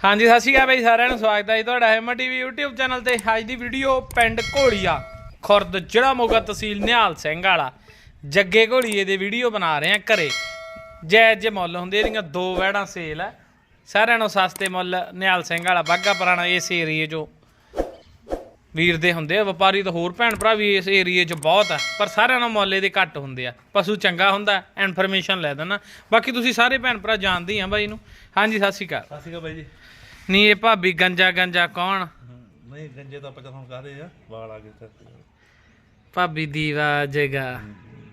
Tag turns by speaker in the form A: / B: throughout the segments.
A: ਹਾਂਜੀ, ਸਤਿ ਸ਼੍ਰੀ ਅਕਾਲ ਬਈ ਸਾਰਿਆਂ ਨੂੰ, ਸਵਾਗਤ ਹੈ ਜੀ ਤੁਹਾਡਾ ਹੈਮਾ ਟੀਵੀ YouTube ਚੈਨਲ ਤੇ। ਅੱਜ ਦੀ ਵੀਡੀਓ ਪਿੰਡ ਘੋਲੀਆ, ਖੁਰਦ ਜਿਹੜਾ ਮੋਗਾ ਤਹਿਸੀਲ ਨਿਹਾਲ ਸਿੰਘ ਵਾਲਾ। ਜੱਗੇ ਘੋਲੀਏ ਦੇ ਵੀਡੀਓ ਬਣਾ ਰਹੇ ਆ ਘਰੇ। ਜੈ ਜੇ ਮੁੱਲ ਹੁੰਦੇ, ਇਹਦੀਆਂ ਦੋ ਵੈੜਾਂ ਸੇਲ ਹੈ। ਸਾਰਿਆਂ ਨੂੰ ਸਸਤੇ ਮੁੱਲ ਨਿਹਾਲ ਸਿੰਘ ਵਾਲਾ ਬਾਗਾ ਪੁਰਾਣਾ ਇਸ ਏਰੀਏ 'ਚੋਂ ਵੀਰ ਦੇ ਹੁੰਦੇ ਆ ਵਪਾਰੀ ਤਾਂ ਹੋਰ ਭੈਣ ਭਰਾ ਵੀ ਇਸ ਏਰੀਏ 'ਚ ਬਹੁਤ ਆ ਪਰ ਸਾਰਿਆਂ ਨੂੰ ਮੁੱਲ ਇਹਦੇ ਘੱਟ ਹੁੰਦੇ ਆ। ਪਸ਼ੂ ਚੰਗਾ ਹੁੰਦਾ ਇਨਫੋਰਮੇਸ਼ਨ ਲੈ ਦੇਣਾ ਬਾਕੀ ਤੁਸੀਂ ਸਾਰੇ ਭੈਣ ਭਰਾ ਜਾਣਦੇ ਆ ਬਾਈ ਨੂੰ। ਹਾਂਜੀ ਸਤਿ ਸ਼੍ਰੀ ਅਕਾਲ।
B: ਸਤਿ ਸ਼੍ਰੀ ਅਕਾਲ ਬਾਈ ਜੀ।
A: ਨਹੀਂ ਇਹ ਭਾਬੀ ਗੰਜਾ ਗੰਜਾ ਕੌਣ?
B: ਨਹੀਂ ਗੰਜੇ ਤਾਂ ਆਪਾਂ ਜਦੋਂ ਕਾਹਦੇ ਆ? ਵਾਲ ਆ ਗਏ ਤਾਂ
A: ਭਾਬੀ ਦੀਵਾ ਜਗਾ।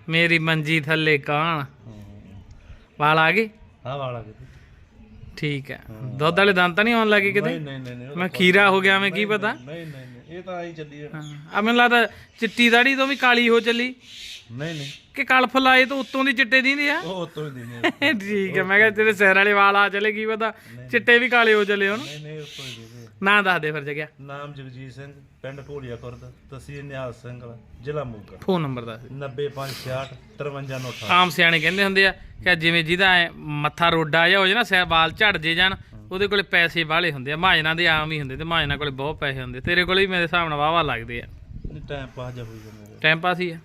A: ਮੇਰੀ ਮੰਜੀ ਥੱਲੇ ਕੌਣ? ਵਾਲ ਆ ਗਏ?
B: ਹਾਂ ਵਾਲ ਆ ਗਏ
A: ਠੀਕ ਹੈ। ਦੁੱਧ ਵਾਲੇ ਦੰਦ ਤਾਂ ਨਹੀਂ ਆਉਣ ਲੱਗੇ ਕਿਤੇ?
B: ਨਹੀਂ ਨਹੀਂ ਨਹੀਂ
A: ਮੈਂ ਖੀਰਾ ਹੋ ਗਿਆ ਮੈਂ ਕੀ ਪਤਾ?
B: ਨਹੀਂ ਨਹੀਂ ਇਹ ਤਾਂ ਆਈ ਚੱਲੀ ਆ।
A: ਆ ਮੈਨੂੰ ਲੱਗਦਾ ਚਿੱਟੀ ਦਾੜੀ ਤੋਂ ਵੀ ਕਾਲੀ ਹੋ ਚੱਲੀ।
B: ਨਹੀਂ ਨਹੀਂ।
A: ਕਿ ਕਲਫ ਲਾਏ ਤੋਂ ਉੱਤੋਂ ਦੀ ਚਿੱਟੇ ਦੀਂਦੇ ਆ?
B: ਉਹ ਉਤੋਂ ਹੀ ਦਿੰਦੇ ਆ।
A: ਠੀਕ ਹੈ ਮੈਂ ਕਿਹਾ ਤੇਰੇ ਸਿਰ ਵਾਲੇ ਵਾਲ ਆ ਚਲੇ ਕੀ ਪਤਾ ਚਿੱਟੇ ਵੀ ਕਾਲੇ ਹੋ ਚੱਲੇ ਹੁਣ।
B: ਨਹੀਂ ਨਹੀਂ ਉਤੋਂ ਹੀ ਦਿੰਦੇ ਆ।
A: ਨਾਂ ਦੱਸ ਦੇ ਫਿਰ ਜਗਿਆ।
B: ਨਾਮ ਜਗਜੀਤ ਸਿੰਘ ਪਿੰਡ ਢੋਲੀਆ ਖੁਰਦ ਤਹਿਸੀਲ ਨਿਹਾਲ ਸਿੰਘ ਜ਼ਿਲ੍ਹਾ ਮੋਗਾ।
A: ਫੋਨ ਨੰਬਰ ਦੱਸ ਦੇ।
B: 90568 5398
A: ਆਮ ਸਿਆਣੇ ਕਹਿੰਦੇ ਹੁੰਦੇ ਆ ਕਿ ਜਿਵੇਂ ਜਿਹਦਾ ਮੱਥਾ ਰੋਡਾ ਜਿਹਾ ਹੋ ਜਾਏ ਨਾ ਸਿਰ ਵਾਲ ਝੜ ਜੇ ਜਾਣ ਉਹਦੇ ਕੋਲੇ ਪੈਸੇ ਵਾਲੇ ਹੁੰਦੇ ਆ ਮਾਜਨਾ ਦੇ ਆਮ ਹੀ ਹੁੰਦੇ ਤੇ ਮਾਜਨਾ ਕੋਲੇ ਬਹੁਤ ਪੈਸੇ ਹੁੰਦੇ। ਤੇਰੇ ਕੋਲੇ ਵੀ ਮੇਰੇ ਹਿਸਾਬ ਨਾਲ ਵਾਵਾ ਲੱਗਦੇ ਆ।
B: ਟਾਈਮ ਪਾਸ ਜਾ ਹੋਈ ਜਾਂਦਾ
A: ਟਾਈਮ ਪਾਸ ਹੀ ਆ।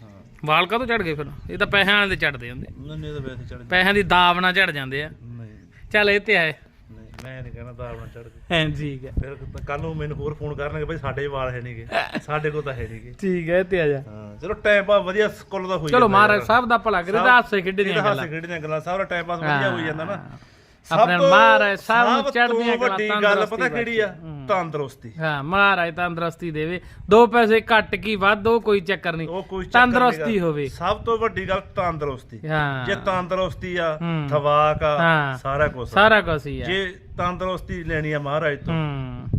A: ਵਾਲ ਕਾਹਤੋਂ ਝੜ ਗਏ ਫਿਰ? ਇਹ ਤਾਂ ਪੈਸਿਆਂ ਵਾਲੇ ਤੇ ਝੜਦੇ ਹੁੰਦੇ।
B: ਨਹੀਂ ਇਹ ਤਾਂ ਵੈਸੇ ਚੜ
A: ਪੈਸਿਆਂ ਦੀ ਨਾਲ ਝੜ ਜਾਂਦੇ ਆ।
B: ਨਹੀਂ।
A: ਚੱਲ ਇਹ ਤੇ ਆਏ
B: ਮੈਂ ਨਹੀਂ ਕਹਿੰਦਾ ਤਾਂ ਆਪਣਾ ਚੜ ਗਏ।
A: ਹਾਂ ਠੀਕ ਹੈ
B: ਫਿਰ ਕੱਲ ਨੂੰ ਮੈਨੂੰ ਹੋਰ ਫੋਨ ਕਰਨਗੇ ਬਈ ਸਾਡੇ ਵਾਲ ਹੈ ਨਹੀਂਗੇ ਸਾਡੇ ਕੋਲ ਤਾਂ ਹੈ ਨਹੀਂਗੇ
A: ਠੀਕ ਹੈ ਤੇ ਆ ਜਾ।
B: ਹਾਂ ਚਲੋ ਟਾਈਮ ਪਾਸ ਵਧੀਆ ਸਕੂਲ ਦਾ ਹੋਈ
A: ਚਲੋ
B: ਜਾਂਦਾ
A: ਮਹਾਰਾਜ
B: ਯਾਰ।
A: ਸਾਹਿਬ ਦਾ ਭਲਾ ਕਰੇ ਤਾਂ ਹਾਸੇ ਖੇਡੇ ਦੀਆਂ
B: ਇਹਦਾ
A: ਗੱਲਾਂ।
B: ਹਾਸੇ ਖੇਡੀਆਂ ਗੱਲਾਂ ਸਾਰਾ ਟਾਈਮ ਪਾਸ ਵਧੀਆ ਹੋਈ ਜਾਂਦਾ ਨਾ।
A: ਆਪਣੇ ਮਹਾਰਾਜ ਸਾਹਿਬ ਨੂੰ ਚੜ੍ਹਦੀਆਂ ਗੱਲਾਂ,
B: ਵੱਡੀ ਗੱਲ ਪਤਾ ਕਿਹੜੀ ਆ। ਤੰਦਰੁਸਤੀ।
A: ਹਾਂ ਮਹਾਰਾਜ ਤੰਦਰੁਸਤੀ ਦੇਵੇ। ਦੋ ਪੈਸੇ ਘੱਟ ਕੀ ਵੱਧ ਉਹ ਕੋਈ ਚੱਕਰ ਨਹੀਂ। ਤੰਦਰੁਸਤੀ। ਹੋਵੇ।
B: ਸਭ ਤੋਂ ਵੱਡੀ ਗੱਲ ਤੰਦਰੁਸਤੀ। ਜੇ ਤੰਦਰੁਸਤੀ ਆ। ਥਵਾਕ ਆ। ਸਾਰਾ ਕੁਝ
A: ਸਾਰਾ ਕੁਝ ਹੀ ਆ।
B: ਜੇ ਤੰਦਰੁਸਤੀ ਲੈਣੀ ਆ ਮਹਾਰਾਜ ਤੋਂ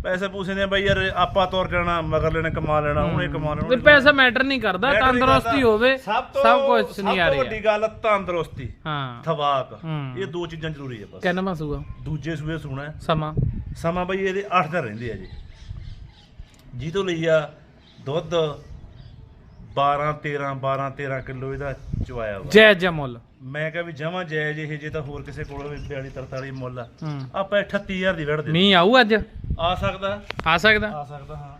B: ਪੈਸੇ ਪੂਸੇ ਨੇ ਬਈ ਯਾਰ ਆਪਾਂ ਤੁਰ ਜਾਣਾ ਮਗਰ ਲੈਣੇ ਕਮਾ ਲੈਣਾ ਉਹਨੇ ਕਮਾ ਲੈਣਾ
A: ਤੇ ਪੈਸਾ ਮੈਟਰ ਨਹੀਂ ਕਰਦਾ
B: Matter
A: ਤੰਦਰੁਸਤੀ
B: ਕਰਦਾ।
A: ਹੋਵੇ
B: ਸਭ
A: ਕੁਝ ਨਹੀਂ ਆ
B: ਸਭ ਤੋਂ
A: ਰਿਹਾ
B: ਵੱਡੀ ਗੱਲ ਤੰਦਰੁਸਤੀ
A: ਹਾਂ।
B: ਥਵਾਕ
A: ਹੂੰ।
B: ਇਹ ਦੋ ਚੀਜ਼ਾਂ ਜ਼ਰੂਰੀ ਆ ਬਸ।
A: ਕਿੰਨਾ ਸੂਆ?
B: ਦੂਜੇ ਸੂਏ ਸੁਣਾ
A: ਸਮਾਂ।
B: ਸਮਾਂ ਬਈ ਇਹਦੇ 8 ਦਿਨ ਰਹਿੰਦੇ ਆ ਜੀ। ਜੀ ਤੋਂ ਲਈ ਆ ਦੁੱਧ 12 13 12 13 ਕਿਲੋ ਇਹਦਾ ਚੁਆਇਆ ਵਾ।
A: ਜੈ ਜੈ ਮੁੱਲ।
B: ਮੈਂ ਕਿਹਾ ਵੀ ਜਮਾ ਜਾਇਜ਼ ਇਹ ਜੇ ਤਾਂ ਹੋਰ ਕਿਸੇ ਕੋਲ ਵੀ 42 43 ਮੁੱਲ ਆ।
A: ਹੂੰ।
B: ਆਪਾਂ 38000 ਦੀ ਵੜ ਦੇ
A: ਮੀਂਹ ਆਊ ਅੱਜ?
B: ਆ ਸਕਦਾ।
A: ਆ ਸਕਦਾ?
B: ਆ ਸਕਦਾ ਹਾਂ।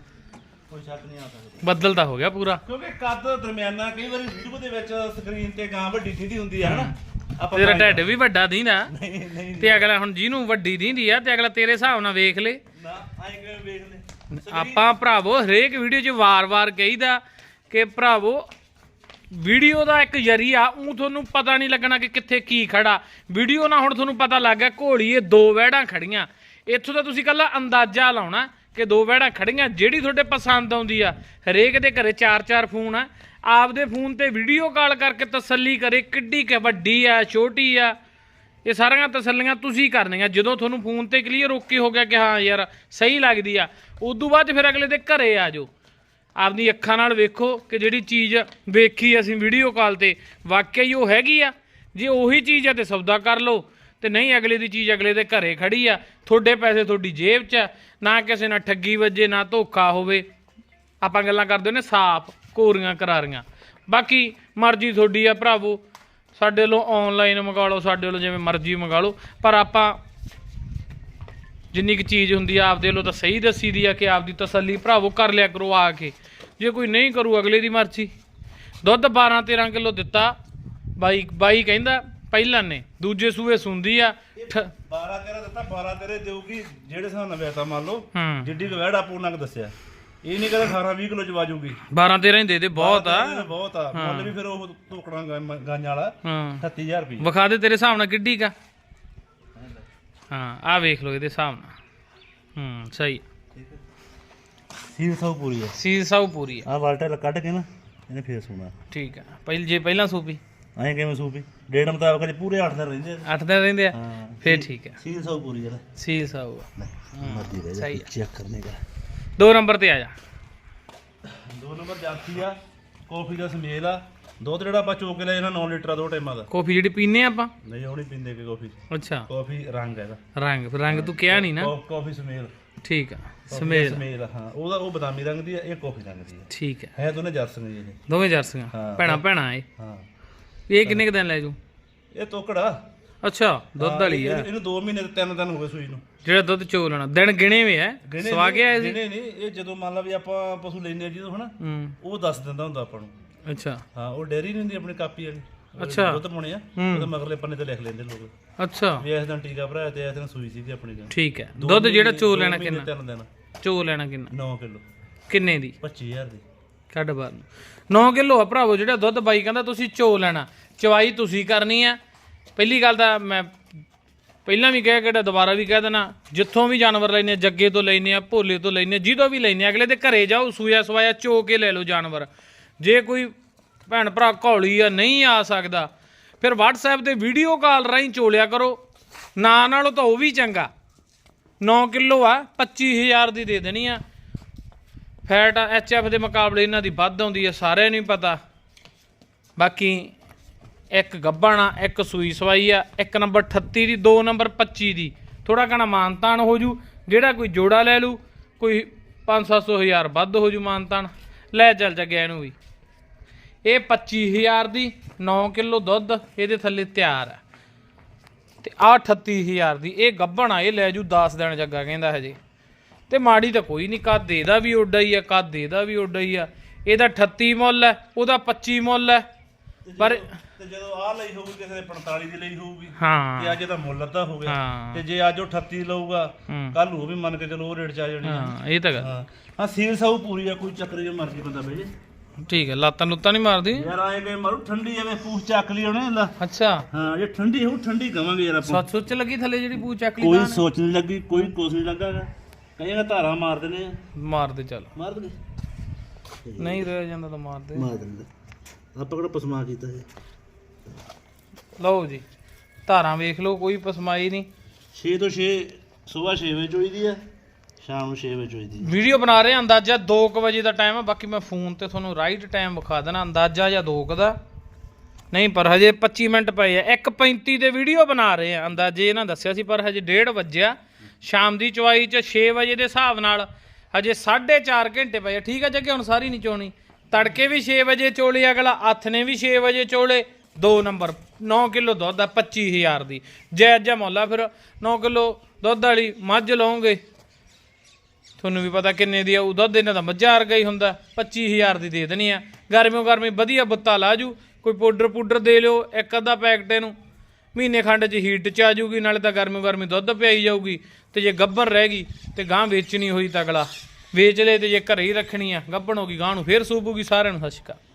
B: ਕੋਈ ਸ਼ੱਕ ਨਹੀਂ ਆ ਸਕਦਾ।
A: ਬੱਦਲ ਤਾਂ ਹੋ ਗਿਆ ਪੂਰਾ।
B: ਕਿਉਂਕਿ ਕੱਦ ਦਰਮਿਆਨਾ ਕਈ ਵਾਰੀ ਵੀਡੀਓ ਦੇ ਵਿੱਚ ਸਕਰੀਨ ਤੇ ਗਾਂ ਵੱਡੀ ਥੀਦੀ ਹੁੰਦੀ ਆ ਹਨਾ? ਆਪਾਂ
A: ਤੇਰਾ ਢਿੱਡ ਵੀ ਵੱਡਾ ਦੀਂਦਾ।
B: ਨਹੀਂ ਨਹੀਂ
A: ਤੇ ਅਗਲਾ ਹੁਣ ਜਿਹਨੂੰ ਵੱਡੀ ਦੀਂਦੀ ਆ ਤੇ ਅਗਲਾ ਤੇਰੇ ਹਿਸਾਬ ਨਾਲ ਵੇਖ ਲੇ।
B: ਨਾ ਆਏ ਕਿਵੇਂ ਵੇਖ ਲੈ?
A: ਆਪਾਂ ਭਰਾਵੋ ਹਰੇਕ ਵੀਡੀਓ 'ਚ ਵਾਰ-ਵਾਰ ਕਹੀਦਾ ਕਿ ਭਰਾਵੋ ਵੀਡੀਓ ਦਾ ਇੱਕ ਜਰੀਆ ਉਹ ਤੁਹਾਨੂੰ ਪਤਾ ਨਹੀਂ ਲੱਗਣਾ ਕਿ ਕਿੱਥੇ ਕੀ ਖੜਾ। ਵੀਡੀਓ ਨਾਲ ਹੁਣ ਤੁਹਾਨੂੰ ਪਤਾ ਲੱਗ ਗਿਆ, ਘੋੜੀਏ ਦੋ ਵਹਿੜਾਂ ਖੜੀਆਂ। ਇੱਥੋਂ ਤਾਂ ਤੁਸੀਂ ਕੱਲਾ ਅੰਦਾਜ਼ਾ ਲਾਉਣਾ ਕਿ ਦੋ ਵਹਿੜਾਂ ਖੜੀਆਂ, ਜਿਹੜੀ ਤੁਹਾਡੇ ਪਸੰਦ ਆਉਂਦੀ ਆ। ਹਰੇਕ ਦੇ ਘਰੇ ਚਾਰ ਚਾਰ ਫੋਨ ਆ। ਆਪਦੇ ਫੋਨ ਤੇ ਵੀਡੀਓ ਕਾਲ ਕਰਕੇ ਤਸੱਲੀ ਕਰੇ, ਕਿੱਡੀ ਕਿ ਵੱਡੀ ਆ, ਛੋਟੀ ਆ। ਇਹ ਸਾਰੀਆਂ ਤਸੱਲੀਆਂ ਤੁਸੀਂ ਕਰਨੀਆਂ। ਜਦੋਂ ਤੁਹਾਨੂੰ ਫੋਨ ਤੇ ਕਲੀਅਰ ਓਕੇ ਹੋ ਗਿਆ ਕਿ ਹਾਂ ਯਾਰ, ਸਹੀ ਲੱਗਦੀ ਆ, ਉਦੋਂ ਬਾਅਦ ਫਿਰ ਅਗਲੇ ਦੇ ਘਰੇ ਆ ਜਾਓ। ਆਪਣੀ ਅੱਖਾਂ ਨਾਲ ਵੇਖੋ ਕਿ ਜਿਹੜੀ ਚੀਜ਼ ਵੇਖੀ ਅਸੀਂ ਵੀਡੀਓ ਕਾਲ ਤੇ, ਵਾਕਿਆ ਹੀ ਉਹ ਹੈਗੀ ਆ? ਜੇ ਉਹੀ ਚੀਜ਼ ਆ ਤੇ ਸੌਦਾ ਕਰ ਲਓ। ਤੇ ਨਹੀਂ, ਅਗਲੇ ਦੀ ਚੀਜ਼ ਅਗਲੇ ਦੇ ਘਰੇ ਖੜੀ ਆ। ਤੁਹਾਡੇ ਪੈਸੇ ਤੁਹਾਡੀ ਜੇਬ 'ਚ ਆ। ਨਾ ਕਿਸੇ ਨਾਲ ਠੱਗੀ ਵੱਜੇ, ਨਾ ਧੋਖਾ ਹੋਵੇ। ਆਪਾਂ ਗੱਲਾਂ ਕਰਦੇ ਨੇ ਸਾਫ਼ ਕੋਰੀਆਂ ਕਰਾਰੀਆਂ। ਬਾਕੀ ਮਰਜ਼ੀ ਤੁਹਾਡੀ ਆ ਭਰਾਵੋ। ਸਾਡੇ ਵੱਲੋਂ ਆਨਲਾਈਨ ਮੰਗਾ ਲਓ, ਸਾਡੇ ਵੱਲੋਂ ਜਿਵੇਂ ਮਰਜ਼ੀ ਮੰਗਾ ਲਓ। ਪਰ ਆਪਾਂ ਜਿੰਨੀ ਕੁ ਚੀਜ਼ ਹੁੰਦੀ ਆ ਆਪਦੇ ਵੱਲੋਂ ਤਾਂ ਸਹੀ ਦੱਸੀ ਦੀ ਆ ਕਿ ਆਪਦੀ ਤਸੱਲੀ ਭਰਾਵੋ ਕਰ ਲਿਆ ਕਰੋ ਆ ਕੇ। ਜੇ ਕੋਈ ਨਹੀਂ ਕਰੂ ਅਗਲੇ ਦੀ ਮਰਜ਼ੀ। ਦੁੱਧ 12 13 ਕਿਲੋ ਦਿੱਤਾ। ਬਾਈ ਬਾਈ ਕਹਿੰਦਾ ਪਹਿਲਾਂ ਨੇ ਦੂਜੇ ਸੂਏ ਸੁੰਦੀ ਆ। ਠ-
B: 12 ਤੇਰਾ ਦਿੱਤਾ 12 ਤੇਰੇ ਦੇਊਗੀ ਜਿਹੜੇ ਨਾਲ ਵੈਸਾ ਮੰਨ ਲਓ ਜਿੱਡੀ ਕੁ ਵੈੜ ਆਪੂ ਨੰਗ ਦੱਸਿਆ। ਇਹ ਨਹੀਂ ਕਹਿੰਦਾ 18 20 ਕਿਲੋ ਚ ਵਾਜੂਗੀ
A: 12 13 ਹੀ ਦੇ ਦੇ ਬਹੁਤ ਆ।
B: ਬਹੁਤ ਆ। ਮੁੱਲ ਵੀ ਫਿਰ ਉਹ ਟੋਕਣਾ ਗਾਂ- ਵਾਲਾ
A: ਹਾਂ।
B: 38000 ਰੁਪਏ
A: ਵਿਖਾ ਦੇ ਤੇਰੇ ਹਿਸਾਬ ਨਾਲ ਕਿੱਡੀ ਕਾ ਹਾਂ ਆ ਵੇਖ ਲਓ ਇਹਦੇ ਹਿਸਾਬ ਨਾਲ। ਹੂੰ ਸਹੀ।
B: ਸੀਲ ਸੌ ਪੂਰੀ ਆ।
A: ਸੀਲ ਸਾਊ ਪੂਰੀ ਆ।
B: ਆ ਵਾਲਟਰ ਕੱਢ ਕੇ ਨਾ ਇਹਨੇ ਫੇਰ ਸੋਣਾ।
A: ਠੀਕ ਆ। ਪਹਿਲ ਜੇ ਪਹਿਲਾਂ ਸੂਪੀ
B: ਐਂ ਕਿਵੇਂ ਸੂਪੀ ਡੇਢ ਮੁਤਾਬਕ ਜੇ ਪੂਰੇ 8 ਦਿਨ ਰਹਿੰਦੇ ਆ।
A: 8 ਦਿਨ ਰਹਿੰਦੇ ਆ?
B: ਹਾਂ
A: ਫੇਰ ਠੀਕ ਆ।
B: ਸੀਲ ਸੌ ਪੂਰੀ ਆ
A: ਸੀਲ ਆ।
B: ਮਰਦੀ ਰਹਿ
A: ਸਹੀ ਆ।
B: ਚੈੱਕ ਕਰਨੇ ਦਾ
A: ਦੋ ਨੰਬਰ ਤੇ ਆ ਜਾ।
B: ਦੋ ਨੰਬਰ ਜਾਤੀ ਆ ਕਾਫੀ ਦਾ ਸਮੇਲ ਆ। ਦੁੱਧ ਜਿਹੜਾ ਆਪਾਂ ਚੋਕ ਕੇ ਲੈ ਜਾਣਾ 9 ਲੀਟਰ ਆ ਦੋ ਟਾਈਮਾਂ ਦਾ।
A: ਕਾਫੀ ਜਿਹੜੀ ਪੀਨੇ ਆਪਾਂ?
B: ਨਹੀਂ ਉਹ ਨਹੀਂ ਪੀਂਦੇ ਕਿ ਕਾਫੀ।
A: ਅੱਛਾ।
B: ਕਾਫੀ ਰੰਗ ਹੈ ਇਹਦਾ।
A: ਰੰਗ ਰੰਗ ਤੂੰ ਕਿਹਾ ਨਹੀਂ ਨਾ।
B: ਕੌ- ਕਾਫੀ ਸਮੇਲ।
A: ਠੀਕ ਆ ਸਮੇਲ।
B: ਸਮੇਲ ਹਾਂ। ਉਹਦਾ ਉਹ ਬਦਾਮੀ ਰੰਗ ਦੀ ਆ ਇਹ ਕਾਫੀ ਰੰਗ ਦੀ ਆ।
A: ਠੀਕ ਆ।
B: ਹੈ ਦੋਨੇ ਜਰਸੀਆਂ ਜੀ ਇਹ।
A: ਦੋਵੇਂ ਜਰਸੀਆਂ।
B: ਹਾਂ।
A: ਭੈਣਾ ਭੈਣਾ ਏ
B: ਹਾਂ।
A: ਇਹ ਕਿੰਨੇ ਕੁ ਦਿਨ ਲੈ ਜੂ
B: ਇਹ ਤੋਕੜਾ।
A: ਅੱਛਾ ਦੁੱਧ ਵਾਲੀ ਆ।
B: ਇਹਨੂੰ 2 ਮਹੀਨੇ ਤੇ 3 ਦਿਨ ਹੋ ਗਏ ਸੂਈ ਨੂੰ।
A: ਜਿਹੜਾ ਦੁੱਧ ਚੋ ਲੈਣਾ ਦਿਨ ਗਿਣੇ ਵੇ ਐ ਸਵਾ ਆਏ ਸੀ?
B: ਗਿਣੇ ਨਹੀਂ। ਇਹ ਜਦੋਂ ਮੰਨ ਲਾ ਵੀ ਆਪਾਂ ਪਸ਼ੂ ਲੈਨੇ ਜਦੋਂ ਹਨਾ
A: ਹੂੰ।
B: ਉਹ ਦੱਸ ਦਿੰਦਾ ਹੁੰਦਾ ਆਪਾਂ ਨੂੰ।
A: ਅੱਛਾ।
B: ਹਾਂ ਉਹ ਡੈਰੀ ਨਹੀਂ ਹੁੰਦੀ ਆਪਣੀ ਕਾਪੀ ਵਾਲੀ।
A: ਅੱਛਾ।
B: ਦੁੱਧ ਪਾਉਣੇ ਆ। ਉਹਦੇ ਮਗਰਲੇ ਪੰਨੇ ਤੇ ਲਿਖ ਲੈਂਦੇ ਲੋਕ।
A: ਅੱਛਾ।
B: ਵੀ ਇਸ ਦਿਨ ਟੀਕਾ ਭਰਾਇਆ ਤੇ ਇਸ ਦਿਨ ਸੂਈ ਸੀਗੀ ਆਪਣੀ ਦਾ
A: ਠੀਕ ਹੈ। ਦੁੱਧ ਜਿਹੜਾ ਚੋ ਲੈਣਾ ਕਿੰਨਾ?
B: ਤਿੰਨ ਦਿਨ।
A: ਚੋ ਲੈਣਾ ਕਿੰਨਾ?
B: 9 ਕਿਲੋ।
A: ਕਿੰਨੇ ਦੀ?
B: 25000 ਦੀ।
A: ਕੱਢ ਬਾਹਰ ਨੂੰ। 9 ਕਿਲੋ ਆ ਭਰਾਵੋ ਜਿਹੜਾ ਦੁੱਧ ਬਾਈ ਕਹਿੰਦਾ ਤੁਸੀਂ ਚੋ ਲੈਣਾ। ਚਵਾਈ ਤੁਸੀਂ ਕਰਨੀ ਆ। ਪਹਿਲੀ ਗੱਲ ਤਾਂ ਮੈਂ ਪਹਿਲਾਂ ਵੀ ਕਹਿ ਕਿਹੜਾ ਦੁਬਾਰਾ ਵੀ ਕਹਿ ਦੇਣਾ। ਜਿੱਥੋਂ ਵੀ ਜਾਨਵਰ ਲੈਨੇ ਜੱਗੇ ਤੋਂ ਲੈਨੇ ਆ ਭੋਲੇ ਤੋਂ ਲੈਨੇ ਜਿਹਦੋਂ ਵੀ ਲੈਨੇ ਅਗਲੇ ਦੇ ਘਰੇ ਜਾਓ ਸੂਇਆ ਸਵਾਇਆ ਚੋ ਕੇ ਲੈ ਲਓ ਜਾਨਵਰ। ਜੇ ਕੋਈ ਭੈਣ ਭਰਾ ਘੌਲੀ ਆ, ਨਹੀਂ ਆ ਸਕਦਾ। ਫਿਰ WhatsApp ਤੇ ਵੀਡੀਓ ਕਾਲ ਰਾਹੀਂ ਚੋਲਿਆ ਕਰੋ। ਨਾ ਨਾਲੋਂ ਤਾਂ ਉਹ ਵੀ ਚੰਗਾ। 9 ਕਿਲੋ ਆ 25000 ਦੀ ਦੇ ਦੇਣੀ ਆ। ਫੈਟ ਐਚਐਫ ਦੇ ਮੁਕਾਬਲੇ ਇਹਨਾਂ ਦੀ ਵੱਧ ਆਉਂਦੀ ਹੈ ਸਾਰਿਆਂ ਨੂੰ ਪਤਾ। ਬਾਕੀ ਇੱਕ ਗੱਬਣ ਆ, ਇੱਕ ਸੂਈ ਸਵਾਈ ਆ, ਇੱਕ ਨੰਬਰ 38 ਦੀ, ਦੋ ਨੰਬਰ 25 ਦੀ। ਥੋੜਾ ਘਣਾ ਮਾਨਤਾਨ ਹੋ ਜੂ, ਜਿਹੜਾ ਕੋਈ ਜੋੜਾ ਲੈ ਲੂ, ਕੋਈ 5-700 ਹਜ਼ਾਰ ਵੱਧ ਹੋ ਜੂ ਮਾਨਤਾਨ। ਲੈ ਚੱਲ ਜੱਗਿਆ ਇਹਨੂੰ ਵੀ। ਇਹ 25000 ਦੀ 9 ਕਿਲੋ ਦੁੱਧ ਇਹਦੇ ਥੱਲੇ ਤਿਆਰ ਆ ਤੇ ਆ 38000 ਦੀ ਇਹ ਗੱਬਣ ਆ ਇਹ ਲੈ ਜੂ 10 ਦਿਨ ਜੱਗਾ ਕਹਿੰਦਾ ਹਜੇ। ਤੇ ਮਾੜੀ ਤਾਂ ਕੋਈ ਨਹੀਂ ਕੱਦ ਇਹਦਾ ਵੀ ਓਡਾ ਹੀ ਆ ਕੱਦ ਇਹਦਾ ਵੀ ਓਡਾ ਹੀ ਆ। ਇਹਦਾ 38 ਮੁੱਲ ਹੈ ਉਹਦਾ 25 ਮੁੱਲ ਹੈ। ਪਰ
B: ਤੇ ਜਦੋਂ ਆ ਲਈ ਹੋਊਗੀ ਕਿਸੇ ਨੇ 45 ਦੀ ਲਈ ਹੋਊਗੀ। ਤੇ
A: ਹਾਂ
B: ਅੱਜ ਇਹਦਾ ਮੁੱਲ ਅੱਧਾ ਹੋ ਗਿਆ। ਤੇ ਜੇ ਅੱਜ ਉਹ 38 ਲਊਗਾ। ਕੱਲ ਉਹ ਵੀ ਮੰਨ ਕੇ ਚਲੋ ਉਹ ਰੇਟ ਚ ਆ ਜਾਣੀ।
A: ਹਾਂ ਇਹ ਤਾਂ ਗੱਲ।
B: ਹਾਂ। ਹਾਂ ਸੀਲ ਸਾਊ ਪੂਰੀ ਆ ਕੋਈ ਚੱਕਰ ਜੇ ਮਰਜ਼ੀ ਬੰਦਾ ਬਹਿ ਜੇ
A: ਠੀਕ ਹੈ ਲਾਤਾਂ ਲੁੱਤਾਂ ਨਹੀਂ ਮਾਰਦੀ?
B: ਯਾਰ ਆਏ ਗਏ ਮਾਰੂ ਠੰਡੀ ਐਵੇਂ ਪੂਛ ਚੱਕ ਲਈ ਉਹਨੇ ਲੈ।
A: ਅੱਛਾ।
B: ਹਾਂ ਜੇ ਠੰਡੀ ਹੋਊ ਠੰਡੀ ਕਵਾਂਗੇ ਯਾਰ ਆਪਾਂ।
A: ਸੱਚ ਸੁੱਚ ਲੱਗੀ ਥੱਲੇ ਜਿਹੜੀ ਪੂ ਚੱਕ ਲਈ
B: ਕੋਈ
A: ਤਾਂ
B: ਸੋਚ ਨਹੀਂ ਲੱਗੀ ਕੋਈ ਕੁਛ ਨਹੀਂ ਲੱਗਾਗਾ ਕਹੇਗਾ ਧਾਰਾ ਮਾਰ ਦੇਣੇ ਆ।
A: ਮਾਰ ਦੇ ਚੱਲ।
B: ਮਾਰ ਦੇਣੇ
A: ਨਹੀਂ ਰਹਿ ਜਾਂਦਾ ਤਾਂ ਮਾਰ ਦੇ
B: ਮਾਰ ਦੇਣੇ ਆਪਾਂ ਕਿਹੜਾ ਪਸਮਾ ਕੀਤਾ ਇਹ?
A: ਲਓ ਜੀ ਧਾਰਾਂ ਵੇਖ ਲਓ ਕੋਈ ਪਸਮਾਈ ਨਹੀਂ।
B: 6 ਤੋਂ 6 ਸਵੇਰ 6 ਵਜੇ ਚੋਈਦੀ ਆ ਸ਼ਾਮ ਨੂੰ 6 ਵਜੇ ਚੋਈਦੀ ਆ
A: ਵੀਡੀਓ ਬਣਾ ਰਹੇ ਹਾਂ, ਅੰਦਾਜ਼ਾ 2 ਵਜੇ ਦਾ ਟਾਈਮ ਆ, ਬਾਕੀ ਮੈਂ ਫੋਨ ਤੇ ਤੁਹਾਨੂੰ ਰਾਈਟ ਟਾਈਮ ਵਿਖਾ ਦੇਣਾ, ਅੰਦਾਜ਼ਾ ਜਾਂ 2 ਦਾ। ਨਹੀਂ, ਪਰ ਹਜੇ 25 ਮਿੰਟ ਪਏ ਆ। 1:35 ਦੇ ਵੀਡੀਓ ਬਣਾ ਰਹੇ ਆ, ਅੰਦਾਜ਼ੇ ਇਹਨਾਂ ਦੱਸਿਆ ਸੀ, ਪਰ ਹਜੇ 1:30 ਵੱਜਿਆ। ਸ਼ਾਮ ਦੀ ਚਵਾਈ ਚ 6 ਵਜੇ ਦੇ ਹਿਸਾਬ ਨਾਲ, ਹਜੇ 4.5 ਘੰਟੇ ਪਏ ਆ। ਠੀਕ ਆ, ਜੱਗੇ, ਹੁਣ ਸਾਰੀ ਨਹੀਂ ਚੋਣੀ। ਤੜਕੇ ਵੀ 6 ਵਜੇ ਚੋਲੇ, ਅਗਲਾ ਹੱਥ ਨੇ ਵੀ 6 ਵਜੇ ਚੋਲੇ। 2 ਨੰਬਰ 9 ਕਿਲੋ ਦੁੱਧ ਆ 25000 ਦੀ। ਜੈ ਜੈ ਮੁੱਲ, ਫਿਰ 9 ਕਿਲੋ ਦੁੱਧ ਵਾਲੀ ਮੱਝ ਲਓਗੇ। ਤੁਹਾਨੂੰ ਵੀ ਪਤਾ ਕਿੰਨੇ ਦੀ ਆਊ ਦੁੱਧ ਇਹਨਾਂ ਦਾ ਮੱਝਾਂ ਵਰਗਾ ਹੀ ਹੁੰਦਾ 25000 ਦੀ ਦੇ ਦੇਣੀ ਆ। ਗਰਮੀਓ ਗਰਮੀ ਵਧੀਆ ਬੱਤਾ ਲਾ ਜੂ, ਕੋਈ ਪਾਊਡਰ ਪੂਡਰ ਦੇ ਲਿਓ, ਇੱਕ ਅੱਧਾ ਪੈਕਟ ਇਹਨੂੰ। ਮਹੀਨੇ ਖੰਡ ਚ ਹੀਟ ਚ ਆ ਜੂਗੀ, ਨਾਲੇ ਤਾਂ ਗਰਮੀ ਗਰਮੀ ਦੁੱਧ ਪਿਆਈ ਜਾਊਗੀ, ਤੇ ਜੇ ਗੱਬਰ ਰਹਿ ਗਈ, ਤੇ ਗਾਂ ਵੇਚਣੀ ਹੋਈ ਤਗਲਾ ਵੇਚ ਲੈ ਤੇ ਜੇ ਘਰੇ ਹੀ ਰੱਖਣੀ ਆ, ਗੱਬਣ ਹੋ ਗਈ ਗਾਂ ਨੂੰ ਫੇਰ ਸੂਪੂਗੀ ਸਾਰਿਆਂ ਨੂੰ, ਸਤਿ ਸ਼੍ਰੀ ਅਕਾਲ।